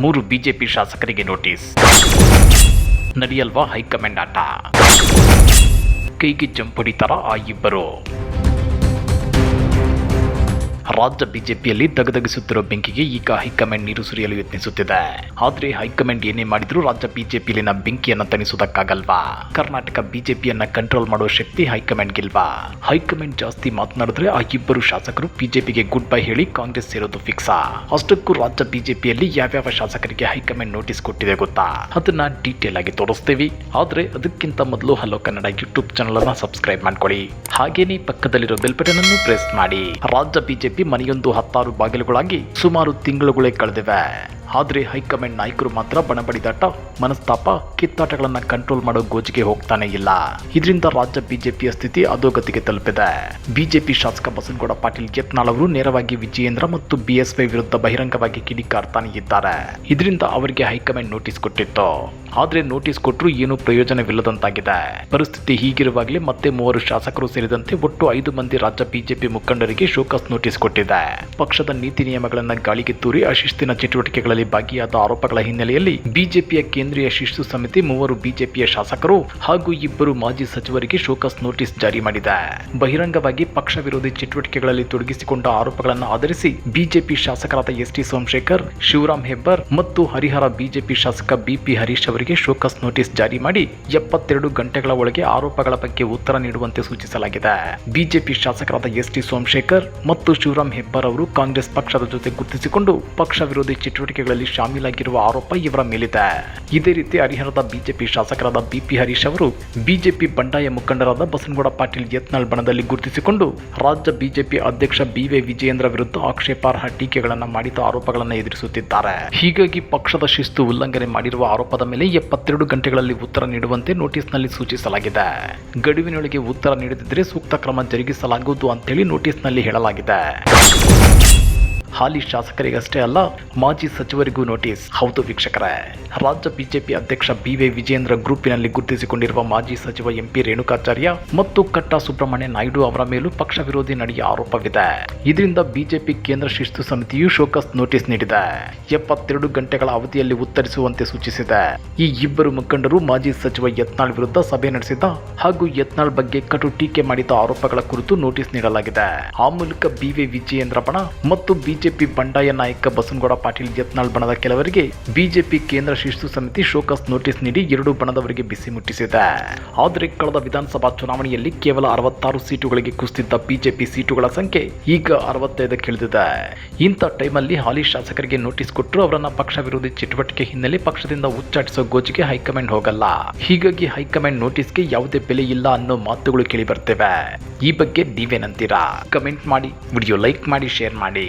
ಮೂರು ಬಿಜೆಪಿ ಶಾಸಕರಿಗೆ notice. ನಡೆಯಲ್ವಾ high command ಆಟ? ಕೈಗೆ ಥರ ಆ ಇಬ್ಬರು. ರಾಜ್ಯ ಬಿಜೆಪಿಯಲ್ಲಿ ದಗದಗಿಸುತ್ತಿರುವ ಬೆಂಕಿಗೆ ಈಗ ಹೈಕಮಾಂಡ್ ನೀರು ಸುರಿಯಲು ಯತ್ನಿಸುತ್ತಿದೆ. ಆದ್ರೆ ಹೈಕಮಾಂಡ್ ಏನೇ ಮಾಡಿದ್ರು ರಾಜ್ಯ ಬಿಜೆಪಿಯಲ್ಲಿನ ಬೆಂಕಿಯನ್ನು ತಣಿಸುವುದಕ್ಕಾಗಲ್ವಾ? ಕರ್ನಾಟಕ ಬಿಜೆಪಿಯನ್ನ ಕಂಟ್ರೋಲ್ ಮಾಡುವ ಶಕ್ತಿ ಹೈಕಮಾಂಡ್ಗಿಲ್ವಾ ಹೈಕಮಾಂಡ್ ಜಾಸ್ತಿ ಮಾತನಾಡಿದ್ರೆ ಆ ಇಬ್ಬರು ಶಾಸಕರು ಬಿಜೆಪಿಗೆ ಗುಡ್ ಬೈ ಹೇಳಿ ಕಾಂಗ್ರೆಸ್ ಸೇರೋದು ಫಿಕ್ಸಾ ಅಷ್ಟಕ್ಕೂ ರಾಜ್ಯ ಬಿಜೆಪಿಯಲ್ಲಿ ಯಾವ್ಯಾವ ಶಾಸಕರಿಗೆ ಹೈಕಮಾಂಡ್ ನೋಟಿಸ್ ಕೊಟ್ಟಿದೆ ಗೊತ್ತಾ? ಅದನ್ನ ಡೀಟೇಲ್ ಆಗಿ ತೋರಿಸ್ತೀವಿ. ಆದ್ರೆ ಅದಕ್ಕಿಂತ ಮೊದಲು ಹಲೋ ಕನ್ನಡ ಯೂಟ್ಯೂಬ್ ಚಾನಲ್ ಅನ್ನ ಸಬ್ಸ್ಕ್ರೈಬ್ ಮಾಡ್ಕೊಳ್ಳಿ. ಹಾಗೇನೇ ಪಕ್ಕದಲ್ಲಿರೋ ಬೆಲ್ ಬಟನ್ ಅನ್ನು ಪ್ರೆಸ್ ಮಾಡಿ. ರಾಜ್ಯ ಬಿಜೆಪಿ ಮನೆಯೊಂದು ಹತ್ತಾರು ಬಾಗಿಲುಗಳಾಗಿ ಸುಮಾರು ತಿಂಗಳುಗಳೇ ಕಳೆದಿವೆ. ಆದ್ರೆ ಹೈಕಮಾಂಡ್ ನಾಯಕರು ಮಾತ್ರ ಬಣಬಡಿದಾಟ, ಮನಸ್ತಾಪ, ಕಿತ್ತಾಟಗಳನ್ನ ಕಂಟ್ರೋಲ್ ಮಾಡೋ ಗೋಜಿಗೆ ಹೋಗ್ತಾನೆ ಇಲ್ಲ. ಇದರಿಂದ ರಾಜ್ಯ ಬಿಜೆಪಿಯ ಸ್ಥಿತಿ ಅಧೋಗತಿಗೆ ತಲುಪಿದೆ. ಬಿಜೆಪಿ ಶಾಸಕ ಬಸನಗೌಡ ಪಾಟೀಲ್ ಯತ್ನಾಳ್ ಅವರು ನೇರವಾಗಿ ವಿಜಯೇಂದ್ರ ಮತ್ತು ಬಿಎಸ್ವೈ ವಿರುದ್ಧ ಬಹಿರಂಗವಾಗಿ ಕಿಡಿಕಾರ್ತಾನೆ ಇದ್ದಾರೆ. ಇದರಿಂದ ಅವರಿಗೆ ಹೈಕಮಾಂಡ್ ನೋಟಿಸ್ ಕೊಟ್ಟಿತ್ತು. ಆದ್ರೆ ನೋಟಿಸ್ ಕೊಟ್ಟರು ಏನೂ ಪ್ರಯೋಜನವಿಲ್ಲದಂತಾಗಿದೆ. ಪರಿಸ್ಥಿತಿ ಹೀಗಿರುವಾಗಲೇ ಮತ್ತೆ ಮೂವರು ಶಾಸಕರು ಸೇರಿದಂತೆ ಒಟ್ಟು ಐದು ಮಂದಿ ರಾಜ್ಯ ಬಿಜೆಪಿ ಮುಖಂಡರಿಗೆ ಶೋಕಸ್ ನೋಟಿಸ್ ಕೊಟ್ಟಿದೆ. ಪಕ್ಷದ ನೀತಿ ನಿಯಮಗಳನ್ನು ಗಾಳಿಗೆ ತೂರಿ ಅಶಿಸ್ತಿನ ಚಟುವಟಿಕೆಗಳಲ್ಲಿ ಭಾಗಿಯಾದ ಆರೋಪಗಳ ಹಿನ್ನೆಲೆಯಲ್ಲಿ ಬಿಜೆಪಿಯ ಕೇಂದ್ರೀಯ ಶಿಸ್ತು ಸಮಿತಿ ಮೂವರು ಬಿಜೆಪಿಯ ಶಾಸಕರು ಹಾಗೂ ಇಬ್ಬರು ಮಾಜಿ ಸಚಿವರಿಗೆ ಶೋಕಸ್ ನೋಟಿಸ್ ಜಾರಿ ಮಾಡಿದೆ. ಬಹಿರಂಗವಾಗಿ ಪಕ್ಷ ವಿರೋಧಿ ಚಟುವಟಿಕೆಗಳಲ್ಲಿ ತೊಡಗಿಸಿಕೊಂಡ ಆರೋಪಗಳನ್ನು ಆಧರಿಸಿ ಬಿಜೆಪಿ ಶಾಸಕರಾದ ಎಸ್ ಟಿ ಸೋಮಶೇಖರ್, ಶಿವರಾಮ್ ಹೆಬ್ಬರ್ ಮತ್ತು ಹರಿಹರ ಬಿಜೆಪಿ ಶಾಸಕ ಬಿಪಿ ಹರೀಶ್ ಅವರಿಗೆ ಶೋಕಸ್ ನೋಟಿಸ್ ಜಾರಿ ಮಾಡಿ ಎಪ್ಪತ್ತೆರಡು ಗಂಟೆಗಳ ಒಳಗೆ ಆರೋಪಗಳ ಬಗ್ಗೆ ಉತ್ತರ ನೀಡುವಂತೆ ಸೂಚಿಸಲಾಗಿದೆ. ಬಿಜೆಪಿ ಶಾಸಕರಾದ ಎಸ್ ಟಿ ಸೋಮಶೇಖರ್ ಮತ್ತು ಶಿವರಾಮ್ ಹೆಬ್ಬಾರ್ ಅವರು ಕಾಂಗ್ರೆಸ್ ಪಕ್ಷದ ಜೊತೆ ಗುರುತಿಸಿಕೊಂಡು ಪಕ್ಷ ವಿರೋಧಿ ಚಟುವಟಿಕೆಗಳಲ್ಲಿ ಶಾಮೀಲಾಗಿರುವ ಆರೋಪ ಇವರ ಮೇಲಿದೆ. ಇದೇ ರೀತಿ ಹರಿಹರದ ಬಿಜೆಪಿ ಶಾಸಕರಾದ ಬಿಪಿ ಹರೀಶ್ ಅವರು ಬಿಜೆಪಿ ಬಂಡಾಯ ಮುಖಂಡರಾದ ಬಸನಗೌಡ ಪಾಟೀಲ್ ಯತ್ನಾಳ್ ಬಣದಲ್ಲಿ ಗುರುತಿಸಿಕೊಂಡು ರಾಜ್ಯ ಬಿಜೆಪಿ ಅಧ್ಯಕ್ಷ ಬಿವಿ ವಿಜಯೇಂದ್ರ ವಿರುದ್ಧ ಆಕ್ಷೇಪಾರ್ಹ ಟೀಕೆಗಳನ್ನು ಮಾಡಿದ ಆರೋಪಗಳನ್ನು ಎದುರಿಸುತ್ತಿದ್ದಾರೆ. ಹೀಗಾಗಿ ಪಕ್ಷದ ಶಿಸ್ತು ಉಲ್ಲಂಘನೆ ಮಾಡಿರುವ ಆರೋಪದ ಮೇಲೆ ಎಪ್ಪತ್ತೆರಡು ಗಂಟೆಗಳಲ್ಲಿ ಉತ್ತರ ನೀಡುವಂತೆ ನೋಟಿಸ್ನಲ್ಲಿ ಸೂಚಿಸಲಾಗಿದೆ. ಗಡುವಿನೊಳಗೆ ಉತ್ತರ ನೀಡದಿದ್ದರೆ ಸೂಕ್ತ ಕ್ರಮ ಜರುಗಿಸಲಾಗುವುದು ಅಂತೇಳಿ ನೋಟಿಸ್ನಲ್ಲಿ ಹೇಳಲಾಗಿದೆ. back. ಹಾಲಿ ಶಾಸಕರಿಗಷ್ಟೇ ಅಲ್ಲ, ಮಾಜಿ ಸಚಿವರಿಗೂ ನೋಟಿಸ್. ಹೌದು ವೀಕ್ಷಕರೇ. ರಾಜ್ಯ ಬಿಜೆಪಿ ಅಧ್ಯಕ್ಷ ಬಿವೆ ವಿಜೇಂದ್ರ ಗ್ರೂಪಿನಲ್ಲಿ ಗುರುತಿಸಿಕೊಂಡಿರುವ ಮಾಜಿ ಸಚಿವ ಎಂಪಿ ರೇಣುಕಾಚಾರ್ಯ ಮತ್ತು ಕಟ್ಟ ಸುಬ್ರಹ್ಮಣ್ಯ ನಾಯ್ಡು ಅವರ ಮೇಲೂ ಪಕ್ಷ ವಿರೋಧಿ ನಡೆಯ ಆರೋಪವಿದೆ. ಇದರಿಂದ ಬಿಜೆಪಿ ಕೇಂದ್ರ ಶಿಸ್ತು ಸಮಿತಿಯು ಶೋಕಸ್ ನೋಟಿಸ್ ನೀಡಿದೆ. ಎಪ್ಪತ್ತೆರಡು ಗಂಟೆಗಳ ಅವಧಿಯಲ್ಲಿ ಉತ್ತರಿಸುವಂತೆ ಸೂಚಿಸಿದೆ. ಈ ಇಬ್ಬರು ಮುಖಂಡರು ಮಾಜಿ ಸಚಿವ ಯತ್ನಾಳ್ ವಿರುದ್ಧ ಸಭೆ ನಡೆಸಿದ ಹಾಗೂ ಯತ್ನಾಳ್ ಬಗ್ಗೆ ಕಟು ಟೀಕೆ ಮಾಡಿದ ಆರೋಪಗಳ ಕುರಿತು ನೋಟಿಸ್ ನೀಡಲಾಗಿದೆ. ಆ ಮೂಲಕ ಬಿವಿ ವಿಜಯೇಂದ್ರ ಬಣ ಮತ್ತು ಬಿಜೆಪಿ ಬಂಡಾಯ ನಾಯಕ ಬಸನಗೌಡ ಪಾಟೀಲ್ ಯತ್ನಾಳ್ ಬಣದ ಕೆಲವರಿಗೆ ಬಿಜೆಪಿ ಕೇಂದ್ರ ಶಿಸ್ತು ಸಮಿತಿ ಶೋಕಸ್ ನೋಟಿಸ್ ನೀಡಿ ಎರಡು ಬಣದವರಿಗೆ ಬಿಸಿ ಮುಟ್ಟಿಸಿದೆ. ಆದರೆ ಕಳೆದ ವಿಧಾನಸಭಾ ಚುನಾವಣೆಯಲ್ಲಿ ಕೇವಲ ಅರವತ್ತಾರು ಸೀಟುಗಳಿಗೆ ಕುಸಿದಿದ್ದ ಬಿಜೆಪಿ ಸೀಟುಗಳ ಸಂಖ್ಯೆ ಈಗ ಅರವತ್ತೈದಕ್ಕೆ ಇಳಿದಿದೆ ಇಂಥ ಟೈಮಲ್ಲಿ ಹಾಲಿ ಶಾಸಕರಿಗೆ ನೋಟಿಸ್ ಕೊಟ್ಟರು ಅವರನ್ನ ಪಕ್ಷ ವಿರೋಧಿ ಚಟುವಟಿಕೆ ಹಿನ್ನೆಲೆ ಪಕ್ಷದಿಂದ ಉಚ್ಚಾಟಿಸೋ ಗೋಜಿಗೆ ಹೈಕಮಾಂಡ್ ಹೋಗಲ್ಲ. ಹೀಗಾಗಿ ಹೈಕಮಾಂಡ್ ನೋಟಿಸ್ಗೆ ಯಾವುದೇ ಬೆಲೆ ಇಲ್ಲ ಅನ್ನೋ ಮಾತುಗಳು ಕೇಳಿ ಬರ್ತೇವೆ. ಈ ಬಗ್ಗೆ ನೀವೇನಂತೀರಾ? ಕಮೆಂಟ್ ಮಾಡಿ, ವಿಡಿಯೋ ಲೈಕ್ ಮಾಡಿ, ಶೇರ್ ಮಾಡಿ.